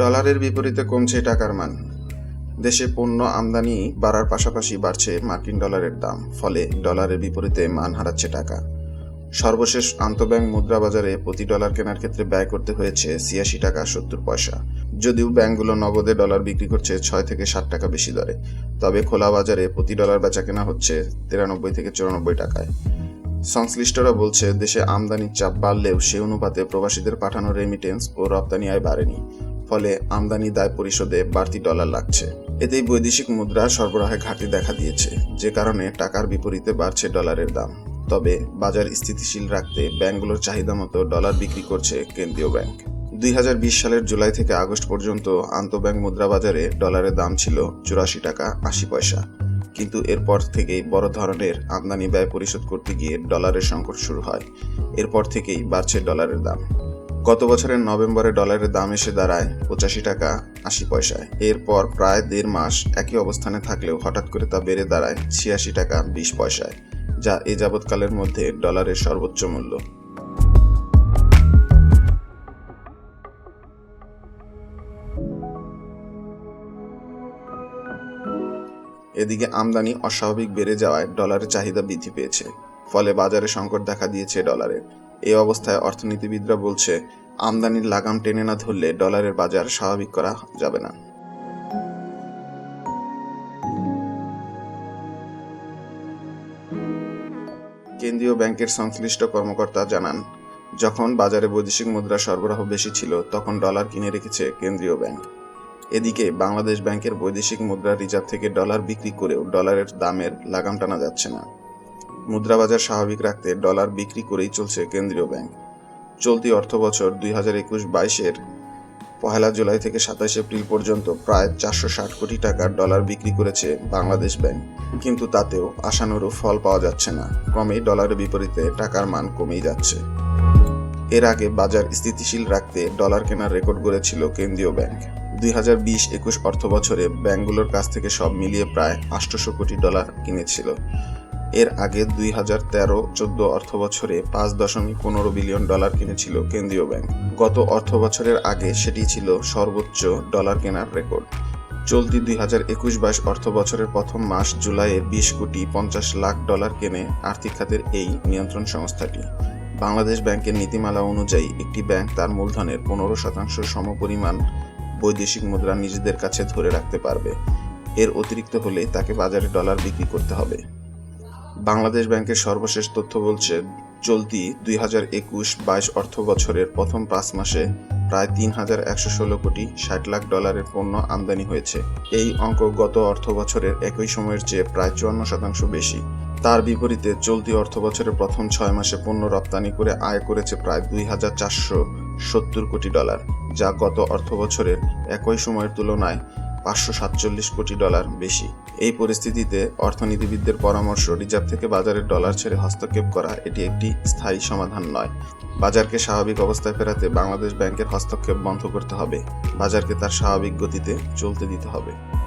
ডলারের বিপরীতে কমছে টাকার মান। দেশে পণ্য আমদানি বাড়ার পাশাপাশি বাড়ছে মার্কিন ডলারের দাম, ফলে ডলারের বিপরীতে মান হারাচ্ছে টাকা। সর্বশেষ আন্তঃব্যাংক মুদ্রা বাজারে প্রতি ডলার কেনার ক্ষেত্রে ব্যয় করতে হয়েছে ছিয়াশি টাকা সত্তর পয়সা। যদিও ব্যাংকগুলো নগদে ডলার বিক্রি করছে ছয় থেকে ষাট টাকা বেশি দরে, তবে খোলা বাজারে প্রতি ডলার বেচা কেনা হচ্ছে তিরানব্বই থেকে চুরানব্বই টাকায়। সংশ্লিষ্টরা বলছে, দেশে আমদানির চাপ বাড়লেও সে অনুপাতে প্রবাসীদের পাঠানো রেমিটেন্স ও রপ্তানি আয় বাড়েনি। ফলে আমদানি দায় পরিশোধে বাড়তি ডলার লাগছে। এতেই বৈদেশিক মুদ্রা সরবরাহে ঘাটতি দেখা দিয়েছে, যে কারণে টাকার বিপরীতে বাড়ছে ডলারের দাম। তবে বাজার স্থিতিশীল রাখতে ব্যাংকগুলোর চাহিদা মতো ডলার বিক্রি করছে কেন্দ্রীয় ব্যাংক। দুই হাজার বিশ সালের জুলাই থেকে আগস্ট পর্যন্ত আন্তঃব্যাংক মুদ্রা বাজারে ডলারের দাম ছিল চুরাশি টাকা আশি পয়সা। কিন্তু এরপর থেকেই বড় ধরনের আমদানি ব্যয় পরিশোধ করতে গিয়ে ডলারের সংকট শুরু হয়। এরপর থেকেই বাড়ছে ডলারের দাম। গত বছরের নভেম্বরে ডলারের দাম এসে দাঁড়ায় পঁচাশি টাকা আশি পয়সায়। এরপর প্রায় দেড় মাস একই অবস্থানে থাকলেও হঠাৎ করে তা বেড়ে দাঁড়ায় ছিয়াশি টাকা বিশ পয়সায়, যা এ যাবৎকালের মধ্যে ডলারের সর্বোচ্চ মূল্য। এদিকে আমদানি অস্বাভাবিক বেড়ে যাওয়ায় ডলারের চাহিদা বৃদ্ধি পেয়েছে, ফলে বাজারে সংকট দেখা দিয়েছে ডলারের। এই অবস্থায় অর্থনীতিবিদরা বলছে, আমদানির লাগাম টেনে না ধরলে ডলারের বাজার স্বাভাবিক করা যাবে না। কেন্দ্রীয় ব্যাংকের সংশ্লিষ্ট কর্মকর্তা জানান, যখন বাজারে বৈদেশিক মুদ্রা সরবরাহ বেশি ছিল, তখন ডলার কিনে রেখেছে কেন্দ্রীয় ব্যাংক। এদিকে, বাংলাদেশ ব্যাংকের বৈদেশিক মুদ্রা রিজার্ভ থেকে ডলার বিক্রি করেও ডলারের দামের লাগাম টানা যাচ্ছে না। মুদ্রা বাজার স্বাভাবিক রাখতে ডলার বিক্রি করেই চলছে কেন্দ্রীয় ব্যাংক। চলতি অর্থ বছর দুই হাজার একুশ বাইশের পহেলা জুলাই থেকে সাতাশ এপ্রিল পর্যন্ত প্রায় চারশো ষাট কোটি টাকার ডলার বিক্রি করেছে বাংলাদেশ ব্যাংক। কিন্তু তাতেও আশানুরূপ ফল পাওয়া যাচ্ছে না। ক্রমেই ডলারের বিপরীতে টাকার মান কমেই যাচ্ছে। এর আগে বাজার স্থিতিশীল রাখতে ডলার কেনার রেকর্ড গড়েছিল কেন্দ্রীয় ব্যাংক। দুই হাজার বিশ একুশ অর্থ বছরে ব্যাংকগুলোর কাছ থেকে সব মিলিয়ে প্রায় আটশোশো কোটি ডলার কিনেছিল। এর আগে দুই হাজার তেরো চোদ্দ অর্থ বছরে পাঁচ দশমিক পনেরো বিলিয়ন ডলার কিনেছিল কেন্দ্রীয় ব্যাংক। গত অর্থ বছরের আগে সেটি ছিল সর্বোচ্চ ডলার কেনার রেকর্ড। চলতি দুই হাজার একুশ বাইশ অর্থ বছরের প্রথম মাস জুলাইয়ে বিশ কোটি পঞ্চাশ লাখ ডলার কেনে আর্থিক খাতের এই নিয়ন্ত্রণ সংস্থাটি। বাংলাদেশ ব্যাংকের নীতিমালা অনুযায়ী একটি ব্যাংক তার মূলধনের পনেরো শতাংশ সমপরিমাণ বৈদেশিক মুদ্রা নিজেদের কাছে ধরে রাখতে পারবে। এর অতিরিক্ত হলে তাকে বাজারে ডলার বিক্রি করতে হবে। বাংলাদেশ ব্যাংকের সর্বশেষ তথ্য বলছে, চলতি দুই হাজার একুশ বাইশ অর্থ বছরের প্রথম পাঁচ মাসে প্রায় তিন হাজার একশো ষোলো কোটি ষাট লাখ ডলারের পণ্য আমদানি হয়েছে। এই অঙ্ক গত অর্থ বছরের একই সময়ের চেয়ে প্রায় চুয়ান্ন শতাংশ বেশি। তার বিপরীতে চলতি অর্থ বছরের প্রথম ছয় মাসে পণ্য রপ্তানি করে আয় করেছে প্রায় দুই হাজার চারশো সত্তর কোটি ডলার, যা গত অর্থ বছরের একই সময়ের তুলনায় পাঁচশো সাতচল্লিশ কোটি ডলার বেশি। এই পরিস্থিতিতে অর্থনীতিবিদদের পরামর্শ, রিজার্ভ থেকে বাজারের ডলার ছেড়ে হস্তক্ষেপ করা, এটি একটি স্থায়ী সমাধান নয়। বাজারকে স্বাভাবিক অবস্থায় ফেরাতে বাংলাদেশ ব্যাংকের হস্তক্ষেপ বন্ধ করতে হবে। বাজারকে তার স্বাভাবিক গতিতে চলতে দিতে হবে।